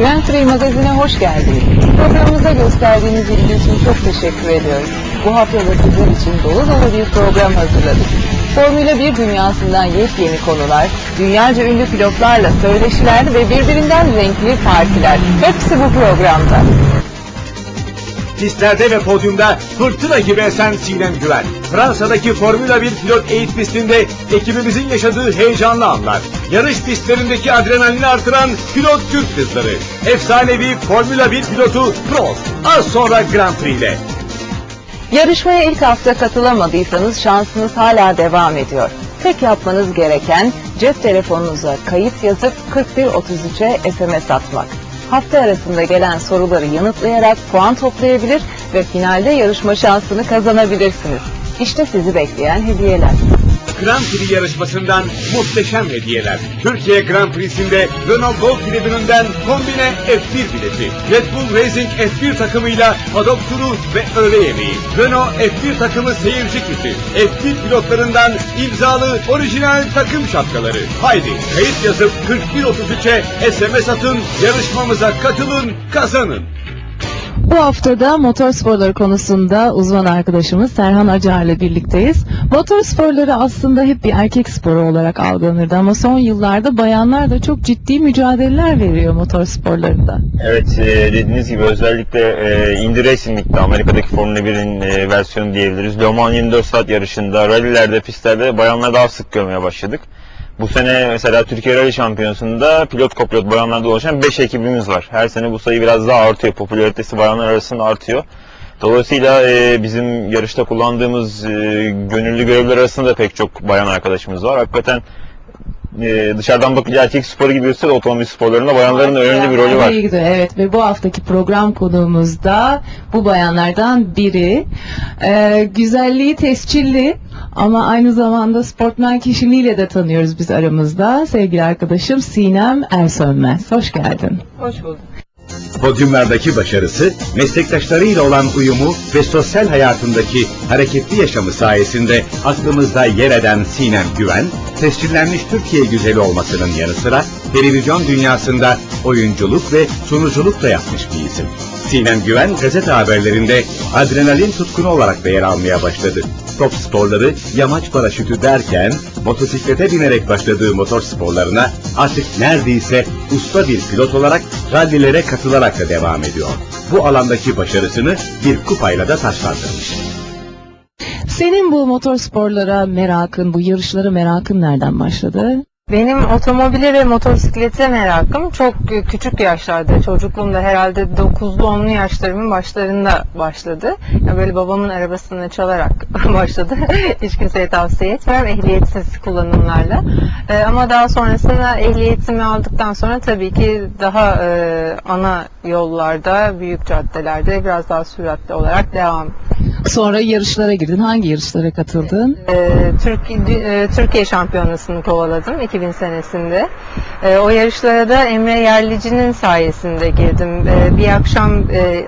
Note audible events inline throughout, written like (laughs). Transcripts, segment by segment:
Grand Prix magazine hoş geldiniz. Programımıza gösterdiğiniz ilgi için çok teşekkür ediyoruz. Bu hafta da sizler için dolu dolu bir program hazırladık. Formula 1 dünyasından yepyeni konular, dünyaca ünlü pilotlarla söyleşiler ve birbirinden renkli partiler. Hepsi bu programda. Pistlerde ve podyumda fırtına gibi esen Sinem Güven. Fransa'daki Formula 1 pilot eğit pistinde ekibimizin yaşadığı heyecanlı anlar. Yarış pistlerindeki adrenalini artıran pilot Türk kızları. Efsanevi Formula 1 pilotu Prost. Az sonra Grand Prix'de. Yarışmaya ilk hafta katılamadıysanız şansınız hala devam ediyor. Tek yapmanız gereken cep telefonunuza kayıt yazıp 4133'e SMS atmak. Hafta arasında gelen soruları yanıtlayarak puan toplayabilir ve finalde yarışma şansını kazanabilirsiniz. İşte sizi bekleyen hediyeler. Grand Prix yarışmasından muhteşem hediyeler. Türkiye Grand Prix'sinde Renault Golf biletininden kombine F1 bileti. Red Bull Racing F1 takımıyla padok turu ve öğle yemeği. Renault F1 takımı seyirci kiti. F1 pilotlarından imzalı orijinal takım şapkaları. Haydi kayıt yazıp 4133'e SMS atın, yarışmamıza katılın, kazanın. Bu haftada motor sporları konusunda uzman arkadaşımız Serhan Acar ile birlikteyiz. Motor sporları aslında hep bir erkek sporu olarak algılanırdı ama son yıllarda bayanlar da çok ciddi mücadeleler veriyor motor sporlarında. Evet e, dediğiniz gibi özellikle e, Indy Racing League'de Amerika'daki Formula 1'in e, versiyonu diyebiliriz. Le Mans 24 saat yarışında, rallilerde, pistlerde bayanları daha sık görmeye başladık. Bu sene mesela Türkiye Rally Şampiyonası'nda pilot kopilot bayanlarda oluşan 5 ekibimiz var. Her sene bu sayı biraz daha artıyor. Popülaritesi bayanlar arasında artıyor. Dolayısıyla e, bizim yarışta kullandığımız e, gönüllü görevliler arasında da pek çok bayan arkadaşımız var. Hakikaten e, dışarıdan bakınca erkek sporu gibi gözükse de otomobil sporlarında bayanların da önemli bir rolü var. İyi gidiyor, Evet ve bu haftaki program konuğumuz da bu bayanlardan biri. Ee, güzelliği tescilli ama aynı zamanda sportmen kişiliğiyle de tanıyoruz biz aramızda. Sevgili arkadaşım Sinem Ersönmez. Hoş geldin. Hoş bulduk. Podyumlardaki başarısı, meslektaşlarıyla olan uyumu ve sosyal hayatındaki hareketli yaşamı sayesinde aklımızda yer eden Sinem Güven, tescillenmiş Türkiye güzeli olmasının yanı sıra televizyon dünyasında oyunculuk ve sunuculuk da yapmış bir isim. Sinem Güven gazete haberlerinde adrenalin tutkunu olarak da yer almaya başladı. Top sporları, yamaç paraşütü derken motosiklete binerek başladığı motor sporlarına artık neredeyse usta bir pilot olarak rallilere katılarak da devam ediyor. Bu alandaki başarısını bir kupayla da taşlandırmış. Senin bu motor sporlara merakın, bu yarışlara merakın nereden başladı? Benim otomobile ve motosiklete merakım çok küçük yaşlarda, çocukluğumda herhalde 9'lu 10'lu yaşlarımın başlarında başladı. Yani böyle babamın arabasını çalarak (laughs) başladı. Hiç kimseye tavsiye etmiyorum ehliyetsiz kullanımlarla. Ee, ama daha sonrasında ehliyetimi aldıktan sonra tabii ki daha e, ana yollarda, büyük caddelerde biraz daha süratli olarak devam Sonra yarışlara girdin. Hangi yarışlara katıldın? Ee, Türk, e, Türkiye şampiyonasını kovaladım 2000 senesinde. Ee, o yarışlara da Emre Yerlici'nin sayesinde girdim. Ee, bir akşam e,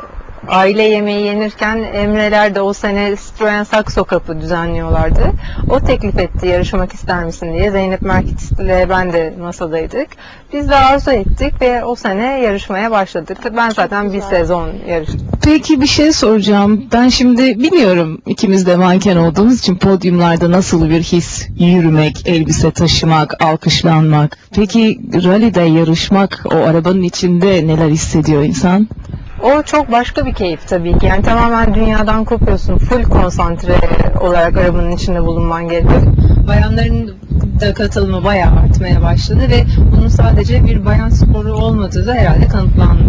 aile yemeği yenirken Emreler de o sene Citroen Saxo Cup'ı düzenliyorlardı. O teklif etti yarışmak ister misin diye. Zeynep Merkit ile ben de masadaydık. Biz de arzu ettik ve o sene yarışmaya başladık. Ben zaten bir sezon yarıştım. Peki bir şey soracağım. Ben şimdi biliyorum ikimiz de manken olduğumuz için podyumlarda nasıl bir his yürümek, elbise taşımak, alkışlanmak. Peki rallide yarışmak, o arabanın içinde neler hissediyor insan? O çok başka bir keyif tabii ki. Yani tamamen dünyadan kopuyorsun. Full konsantre olarak arabanın içinde bulunman gerekiyor. Bayanların da katılımı bayağı artmaya başladı ve bunun sadece bir bayan sporu olmadığı da herhalde kanıtlandı.